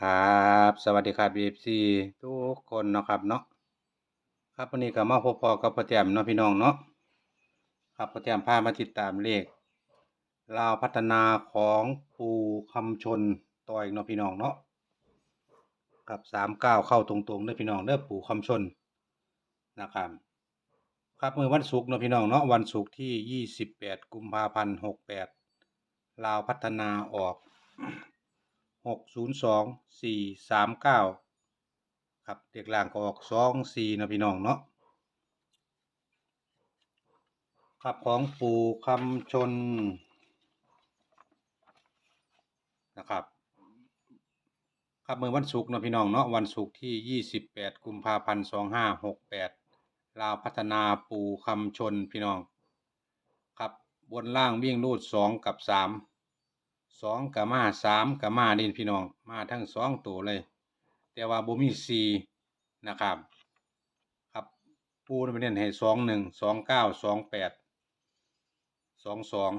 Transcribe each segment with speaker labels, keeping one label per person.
Speaker 1: ครับ สวัสดีครับ BFC ทุกคนนะครับเนาะครับวันนี้ก็มาพบพอกับพ่อแต้มเนาะพี่น้องเนาะครับพ่อแต้มพามาติดตามเลขลาวพัฒนาของปูคำชนต่ออีกเนาะพี่น้องเนาะครับสามเก้าเข้าตรงๆเด้อพี่น้องเด้อปูคำชนนะครับครับเมื่อวันศุกร์เนาะพี่น้องเนาะวันศุกร์ที่ยี่สิบแปดกุมภาพันธ์หกแปดลาวพัฒนาออก หกศูนย์สองสี่สามเก้าครับเด็กล่างก็ออกสองสี่นะพี่น้องเนาะครับของปู่คำชนนะครับครับเมื่อวันศุกร์นะพี่น้องเนาะวันศุกร์ที่ยี่สิบแปดกุมภาพันธ์สองห้าหกแปดลาวพัฒนาปู่คำชนพี่น้อง ครับบนล่างวิ่งรูดสองกับสาม สองกับมาสามกับมาดินพี่น้อง มาทั้งสองตัวเลย แต่ว่าบ่มีสี่นะครับ ครับปูนี่มันเน้นให้สองหนึ่งสองเก้าสองแปดสองสอง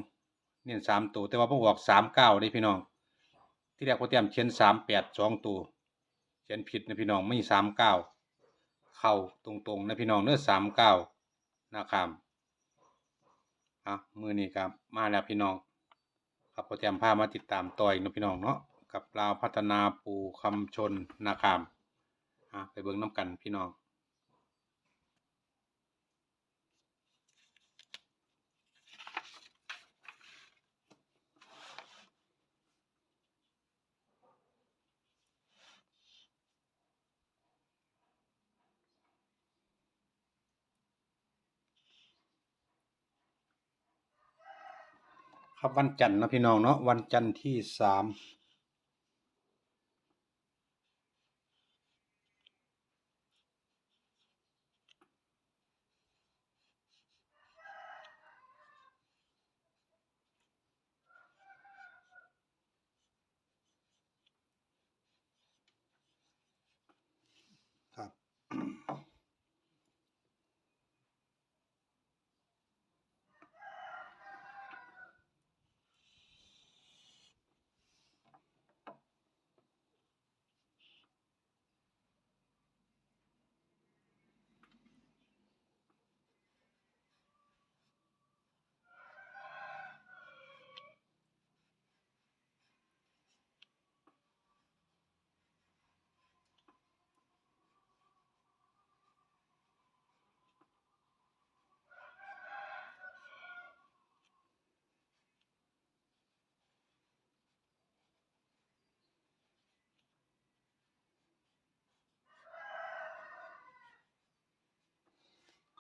Speaker 1: เน้นสามตัวแต่ว่าผมบอกสามเก้าได้พี่น้อง ที่แรกผมเตรียมเขียนสามแปดสองตัวเขียนผิดนะพี่น้องไม่สามเก้าเข้าตรงๆนะพี่น้องเนื้อสามเก้านะครับอะมือนี้ครับมาแล้วพี่น้อง ครับโปรแกรมพามาติดตามต่อยนะพี่น้องเนาะกับลาวพัฒนาปูคำชนนาครับอะไปเบิ้งน้ำกันพี่น้อง ครับวันจันทร์นะพี่น้องเนาะวันจันทร์ที่สาม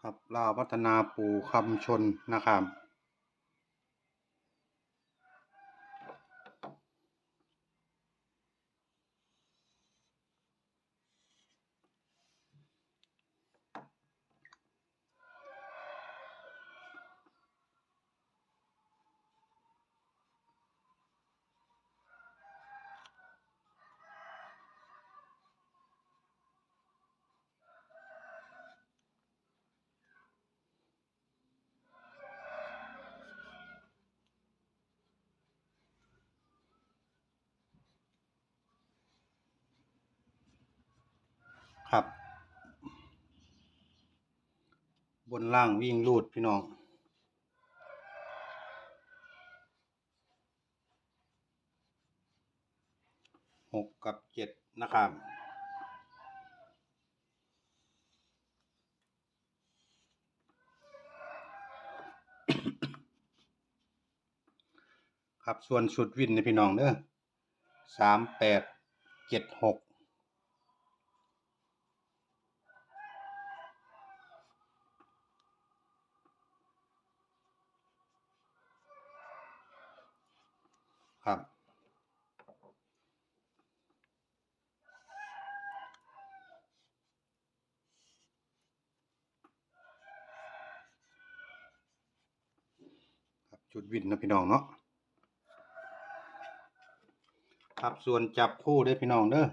Speaker 1: ครับลาวพัฒนาปูคำชนนะครับ ครับ บ นล่างวิ่งรูดพี่น้อง หกกับเจ็ดนะครับครับส่วนชุดวินในพี่น้องเด้อสามแปดเจ็ดหก ครับ ครับชุดวินนะพี่น้องเนาะครับส่วนจับคู่ได้พี่น้องเด้อ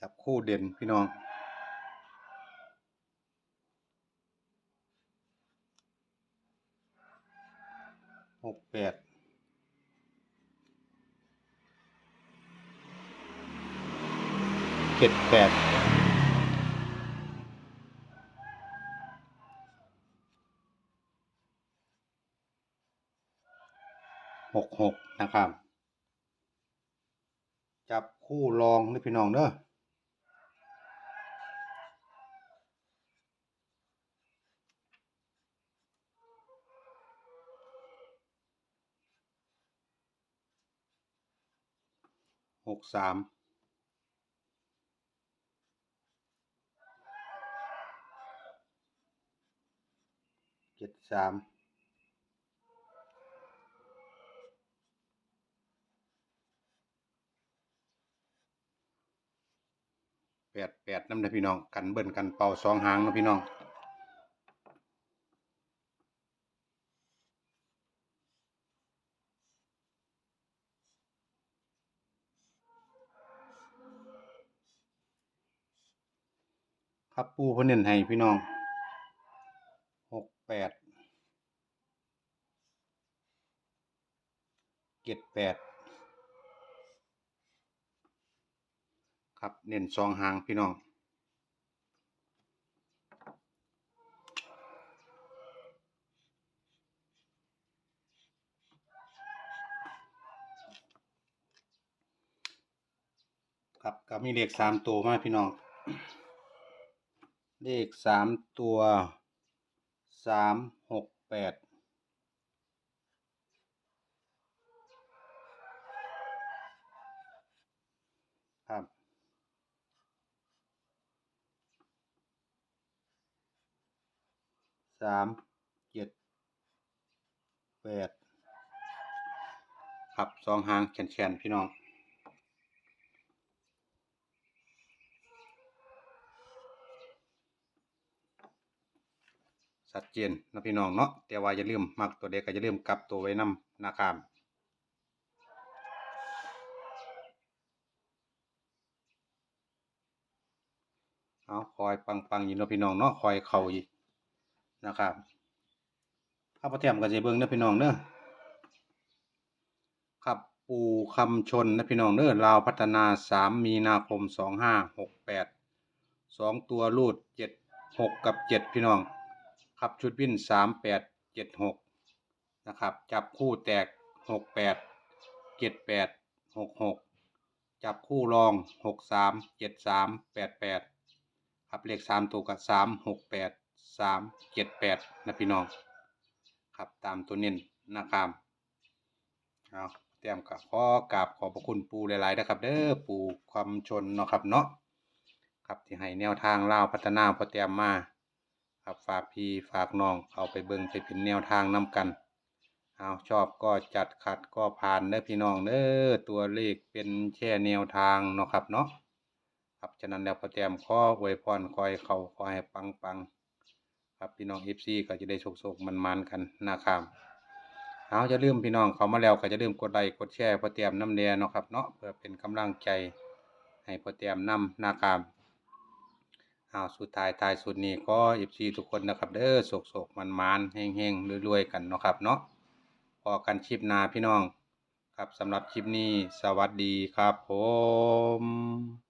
Speaker 1: จับคู่เด่นพี่น้อง หกแปดเจ็ดแปดหกหกนะครับ จับคู่รองนี่พี่น้องเด้อ หกสามเจ็ดสามแปดแปดน้ำนะพี่น้อง กันเบิ่นกันเป่าสองหางนะพี่น้อง ครับปูเพนเน้นให้พี่น้องหกแปดเจ็ดแปดครับเน้นสองหางพี่น้องครับก็มีเลขสามตัวมาพี่น้อง เลขสามตัวสามหกแปดครับสามเจ็ดแปดครับสองหางแขนๆพี่น้อง ชัดเจนนะพี่น้องเนาะแต่ว่าอย่าลืมมักตัวเด็กก็อย่าลืมกลับตัวไว้นำนะครับเอาคอยปังๆอยู่นะพี่น้องเนาะคอยเข่าอีกนะครับข้าพเจ้าก็จะเบิงเด้อพี่น้องเด้อครับปูคำชนนะพี่น้องเด้อลาวพัฒนาสามมีนาคมสองห้าหกแปดสองตัวรูดเจ็ดหกกับเจ็ดพี่น้อง ครับชุดวิ่นสามแปดเจ็ดหกนะครับ จับคู่แตกหกแปดเจ็ดแปดหกหกจับคู่รองหกสามเจ็ดสามแปดแปดครับเลขสามตัวกับสามหกแปดสามเจ็ดแปดนะพี่น้อง ครับตามตัวเน้นนะครับเอาเตรียมกับขอกราบขอบพระคุณปูหลายๆนะครับ เด้อปูความชนเนาะครับเนาะครับที่ให้แนวทางเล่าพัฒนาพอเตรียมมา ครับ ฝากพี่ฝากน้องเอาไปเบิ่งไปเป็นแนวทางนำกันเอาชอบก็จัดขัดก็ผ่านเด้อพี่น้องเด้อตัวเลขเป็นแค่แนวทางเนาะครับเนาะครับฉะนั้นแล้วพอแต้มขออวยพรคอยเขาขอให้ปังปังๆครับพี่น้องเอฟซีก็จะได้โชคโชคมันมันๆกันนะครับเอาจะลืมพี่น้องเขามาแล้วก็จะลืมกดไลค์กดแชร์พอแต้มน้ำแดงเนาะครับเนาะเพื่อเป็นกำลังใจให้พอแต้มนำนะครั เอาสุดท้ายท้ายสุดนี้ก็อีซีทุกคนนะครับ เด้อโศกโศกมันมันเฮงเฮงรวยๆกันเนาะครับเนาะพอกันชิปนาพี่น้อง ครับสำหรับคลิปนี้สวัสดีครับผม